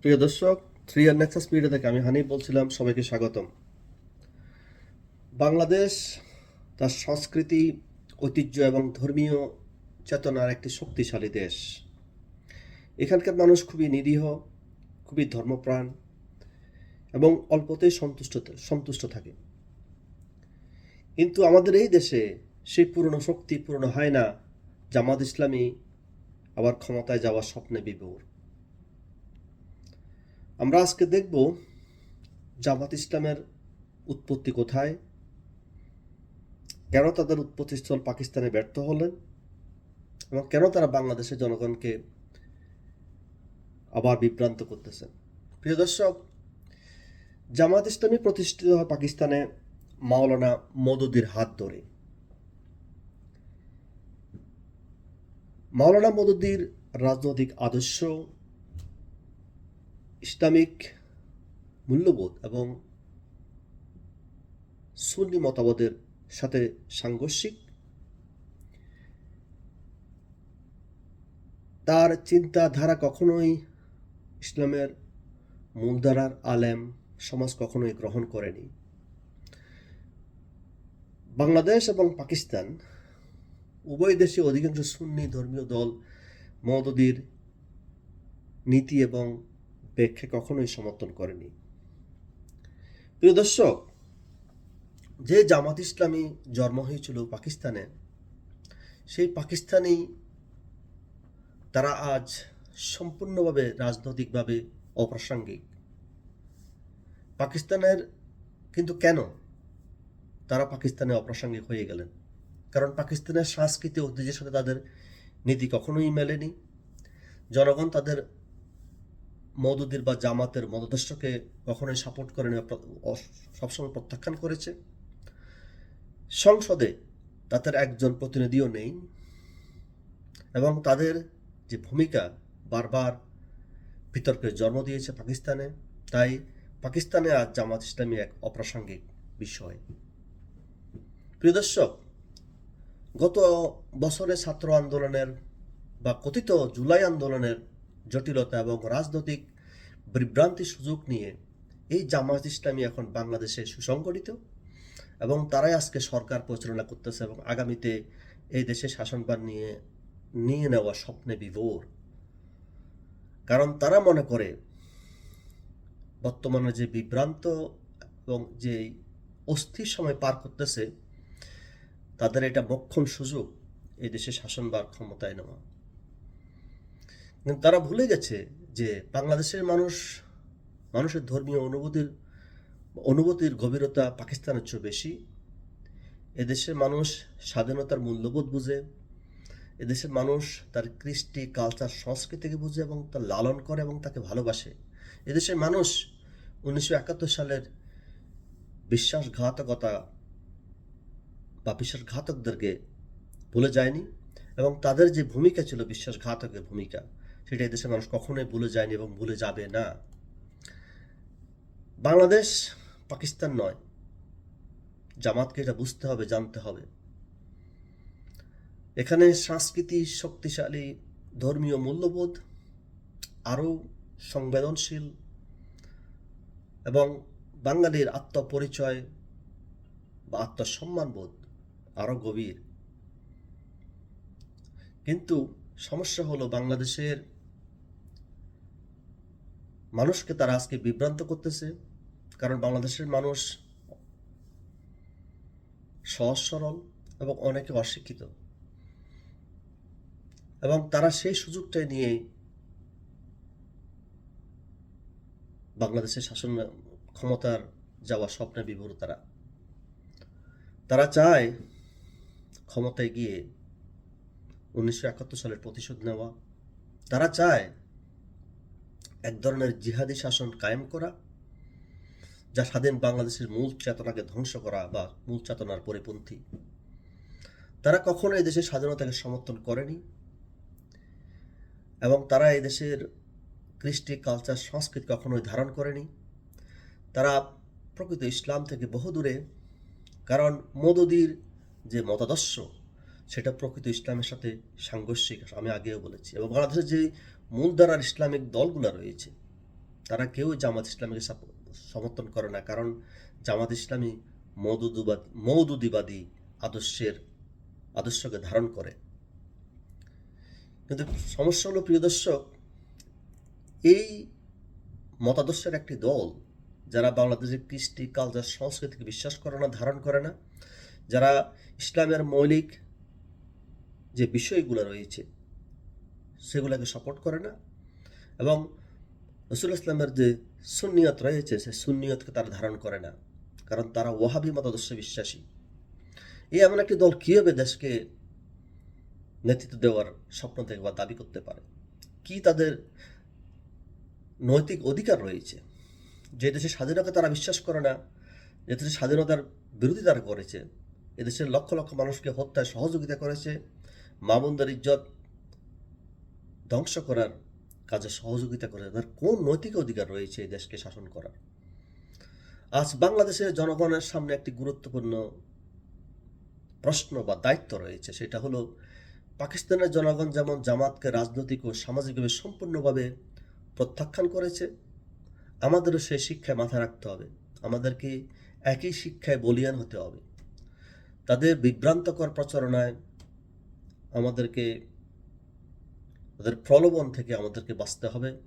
প্রিয় দর্শক থ্রি আর Nexus media থেকে আমি হানি বলছিলাম, সবাইকে স্বাগতম। বাংলাদেশ তার সংস্কৃতি, ঐতিহ্য এবং ধর্মীয় চেতনার একটি শক্তিশালী দেশ। এখানকার মানুষ খুবই নিরীহ, খুবই ধর্মপ্রাণ এবং অল্পতেই সন্তুষ্ট সন্তুষ্ট থাকে। কিন্তু আমাদের এই দেশে সেই পুরনো শক্তি পুরনো হয় না জামাত ইসলামী আবার ক্ষমতায় যাওয়ার স্বপ্নে বিভোর। আমরা আজকে দেখব জামাত ইসলামের উৎপত্তি কোথায়, কেন তাদের উৎপত্তিস্থল পাকিস্তানে ব্যর্থ হলেন এবং কেন তারা বাংলাদেশের জনগণকে আবার বিভ্রান্ত করতেছেন। প্রিয় দর্শক, জামাত ইসলামী প্রতিষ্ঠিত হয় পাকিস্তানে মাওলানা মদুদির হাত ধরে। মাওলানা মদুদির রাজনৈতিক আদর্শ ইসলামিক মূল্যবোধ এবং সুন্নি মতবাদের সাথে সাংঘর্ষিক, তার চিন্তাধারা কখনোই ইসলামের মূলধারার আলেম সমাজ কখনোই গ্রহণ করেনি। বাংলাদেশ এবং পাকিস্তান উভয় দেশে অধিকাংশ সুন্নি ধর্মীয় দল মদদির নীতি এবং ব্যাখ্যা কখনোই সমর্থন করেনি। প্রিয় দর্শক, যে জামাত ইসলামী জন্ম হয়েছিল পাকিস্তানে, সেই পাকিস্তানি তারা আজ সম্পূর্ণভাবে রাজনৈতিকভাবে অপ্রাসঙ্গিক। পাকিস্তানের কিন্তু কেন তারা পাকিস্তানে অপ্রাসঙ্গিক হয়ে গেলেন? কারণ পাকিস্তানের সংস্কৃতি ঐতিহ্যের সাথে তাদের নীতি কখনোই মেলেনি। জনগণ তাদের মৌদুদির বা জামাতের মতদর্শকে কখনোই সাপোর্ট করেনি সবসময় প্রত্যাখ্যান করেছে। সংসদে তাদের একজন প্রতিনিধিও নেই এবং তাদের যে ভূমিকা বারবার বিতর্কের জন্ম দিয়েছে পাকিস্তানে, তাই পাকিস্তানে আজ জামাত ইসলামী এক অপ্রাসঙ্গিক বিষয়। প্রিয় দর্শক, গত বছরে ছাত্র আন্দোলনের বা কথিত জুলাই আন্দোলনের জটিলতা এবং রাজনৈতিক বিভ্রান্তি সুযোগ নিয়ে এই জামাত ইসলামী এখন বাংলাদেশে সুসংগঠিত এবং তারাই আজকে সরকার পরিচালনা করতেছে এবং আগামীতে এই দেশে শাসনভার নিয়ে নিয়ে নেওয়া স্বপ্নে বিভোর। কারণ তারা মনে করে বর্তমানে যে বিভ্রান্ত এবং যে অস্থির সময় পার করতেছে, তাদের এটা মক্ষম সুযোগ এই দেশে শাসনভার ক্ষমতায় নেওয়া। তারা ভুলে গেছে যে বাংলাদেশের মানুষ, মানুষের ধর্মীয় অনুভূতির অনুভূতির গভীরতা পাকিস্তানের চেয়ে বেশি। এদেশের মানুষ স্বাধীনতার মূল্যবোধ বুঝে। এদেশের মানুষ তার কৃষ্টি কালচার সংস্কৃতিকে বুঝে এবং তা লালন করে এবং তাকে ভালোবাসে। এদেশের মানুষ উনিশশো একাত্তর সালের বিশ্বাসঘাতকতা বা বিশ্বাসঘাতকদেরকে ভুলে যায়নি এবং তাদের যে ভূমিকা ছিল, বিশ্বাসঘাতকের ভূমিকা সেটা এদেশের মানুষ কখনোই ভুলে যায়নি এবং ভুলে যাবে না। বাংলাদেশ পাকিস্তান নয়। জামাতকে এটা বুঝতে হবে, জানতে হবে। এখানে সংস্কৃতি শক্তিশালী, ধর্মীয় মূল্যবোধ আরও সংবেদনশীল এবং বাঙালির আত্মপরিচয় বা আত্মসম্মানবোধ আরও গভীর। কিন্তু সমস্যা হলো বাংলাদেশের মানুষকে তারা আজকে বিভ্রান্ত করতেছে, কারণ বাংলাদেশের মানুষ সহজ, সরল এবং অনেকে অশিক্ষিত। এবং তারা সেই সুযোগটাই নিয়ে বাংলাদেশের শাসন ক্ষমতার যাওয়া স্বপ্নে বিভোর তারা। তারা চায় ক্ষমতায় গিয়ে উনিশশো একাত্তর সালের প্রতিশোধ নেওয়া। তারা চায় এক ধরনের জিহাদি শাসন কায়েম করা, যা স্বাধীন বাংলাদেশের মূল চেতনাকে ধ্বংস করা বা মূল চেতনার পরিপন্থী। তারা কখনো এই দেশের স্বাধীনতাকে সমর্থন করেনি এবং তারা এই দেশের কৃষ্টি কালচার সংস্কৃতি কখনোই ধারণ করেনি। তারা প্রকৃত ইসলাম থেকে বহু দূরে, কারণ মদদির যে মতাদর্শ, সেটা প্রকৃত ইসলামের সাথে সাংঘর্ষিক, আমি আগেও বলেছি। এবং বাংলাদেশের যে মূলধারার ইসলামিক দলগুলো রয়েছে, তারা কেউ জামাত ইসলামীকে সমর্থন করে না। কারণ জামাত ইসলামী মৌদুদুবাদ মৌদুদিবাদী আদর্শের, আদর্শকে ধারণ করে। কিন্তু সমস্যা হলো, প্রিয় দর্শক, এই মতাদর্শের একটি দল, যারা বাংলাদেশের কৃষ্টি, কালচার, সংস্কৃতিকে বিশ্বাস করে না, ধারণ করে না, যারা ইসলামের মৌলিক যে বিষয়গুলো রয়েছে সেগুলোকে সাপোর্ট করে না। এবং রসুল ইসলামের যে সুন্নিয়ত রয়েছে সে সুন্নিয়তকে তারা ধারণ করে না। কারণ তারা ওয়াহাবি মতাদর্শে বিশ্বাসী। এই এমন একটি দল কীভাবে দেশকে নেতৃত্ব দেওয়ার স্বপ্ন থেকে বা দাবি করতে পারে? কি তাদের নৈতিক অধিকার রয়েছে? যে দেশে স্বাধীনতা তারা বিশ্বাস করে না, যে দেশে স্বাধীনতার বিরোধী তারা করেছে এদেশের লক্ষ লক্ষ মানুষকে হত্যায় সহযোগিতা করেছে মা বোনদের ইজ্জত ধ্বংস করার কাজে সহযোগিতা করে তার কোন নৈতিক অধিকার রয়েছে এই দেশকে শাসন করার? আজ বাংলাদেশের জনগণের সামনে একটি গুরুত্বপূর্ণ প্রশ্ন বা দায়িত্ব রয়েছে। সেটা হলো, পাকিস্তানের জনগণ যেমন জামাতকে রাজনৈতিক ও সামাজিকভাবে সম্পূর্ণভাবে প্রত্যাখ্যান করেছে, আমাদেরও সেই শিক্ষায় মাথা রাখতে হবে। আমাদেরকে একই শিক্ষায় বলিয়ান হতে হবে। তাদের বিভ্রান্তকর প্রচারণায় আমাদেরকে তাদের প্রলোভন থেকে আমাদেরকে বাঁচতে হবে।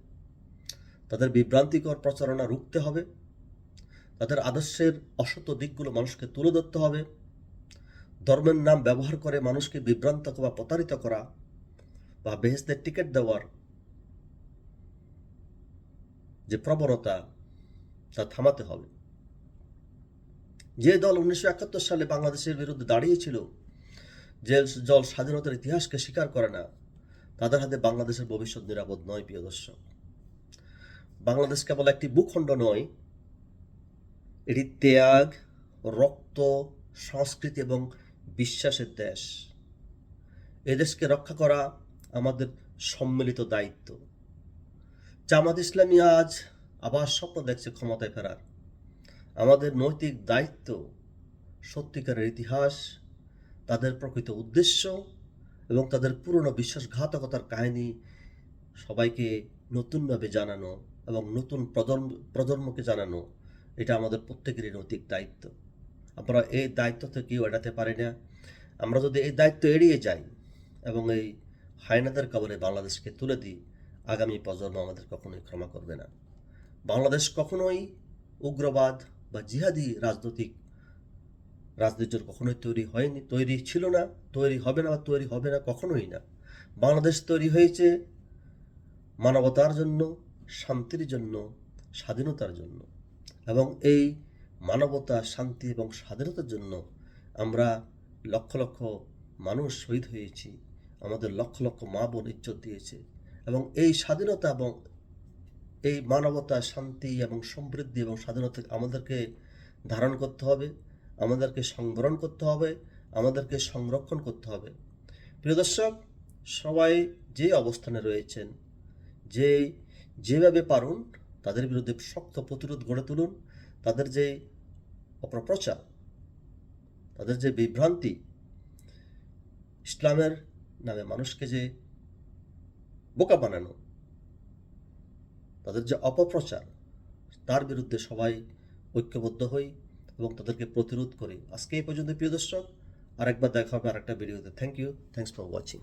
তাদের বিভ্রান্তিকর প্রচারণা রুখতে হবে। তাদের আদর্শের অসত দিকগুলো মানুষকে তুলে ধরতে হবে। ধর্মের নাম ব্যবহার করে মানুষকে বিভ্রান্ত বা প্রতারিত করা বা বেহেস্তের টিকিট দেওয়ার যে প্রবণতা, তা থামাতে হবে। যে দল উনিশশো একাত্তর সালে বাংলাদেশের বিরুদ্ধে দাঁড়িয়েছিল, যে দল স্বাধীনতার ইতিহাসকে স্বীকার করে না তাদের হাতে বাংলাদেশের ভবিষ্যৎ নিরাপদ নয়, প্রিয় দর্শক। বাংলাদেশ কেবল একটি ভূখণ্ড নয়, এটি ত্যাগ, রক্ত, সংস্কৃতি এবং বিশ্বাসের দেশ। এ দেশকে রক্ষা করা আমাদের সম্মিলিত দায়িত্ব। জামাত ইসলামী আজ আবার স্বপ্ন দেখছে ক্ষমতায় ফেরার। আমাদের নৈতিক দায়িত্ব, সত্যিকারের ইতিহাস, তাদের প্রকৃত উদ্দেশ্য এবং তাদের পুরনো বিশ্বাসঘাতকতার কাহিনী সবাইকে নতুনভাবে জানানো এবং নতুন প্রজন্ম, প্রজন্মকে জানানো, এটা আমাদের প্রত্যেকেরই নৈতিক দায়িত্ব। আমরা এই দায়িত্ব থেকেও এড়াতে পারি না। আমরা যদি এই দায়িত্ব এড়িয়ে যাই এবং এই হায়নাদের কবলে বাংলাদেশকে তুলে দিই, আগামী প্রজন্ম আমাদের কখনোই ক্ষমা করবে না। বাংলাদেশ কখনোই উগ্রবাদ বা জিহাদি রাজনৈতিক রাজনীতির কখনোই তৈরি হয়নি, তৈরি ছিল না, তৈরি হবে না বা তৈরি হবে না, কখনোই না। বাংলাদেশ তৈরি হয়েছে মানবতার জন্য, শান্তির জন্য, স্বাধীনতার জন্য। এবং এই মানবতা, শান্তি এবং স্বাধীনতার জন্য আমরা লক্ষ লক্ষ মানুষ শহীদ হয়েছি, আমাদের লক্ষ লক্ষ মা বোন ইজ্জত দিয়েছে। এবং এই স্বাধীনতা এবং এই মানবতা, শান্তি এবং সমৃদ্ধি এবং স্বাধীনতা আমাদেরকে ধারণ করতে হবে। আমাদেরকে সংবরণ করতে হবে, আমাদেরকে সংরক্ষণ করতে হবে। প্রিয় দর্শক, সবাই যে অবস্থানে রয়েছেন, যে, যেভাবে পারুন, তাদের বিরুদ্ধে শক্ত প্রতিরোধ গড়ে তুলুন। তাদের যে অপপ্রচার, তাদের যে বিভ্রান্তি, ইসলামের নামে মানুষকে যে বোকা বানানো, তাদের যে অপপ্রচার, তার বিরুদ্ধে সবাই ঐক্যবদ্ধ হই। এবং তাদেরকে প্রতিরোধ করি। আজকে এই পর্যন্ত প্রিয় দর্শক। আরেকবার দেখা হবে আরেকটা ভিডিওতে। Thank you thanks for watching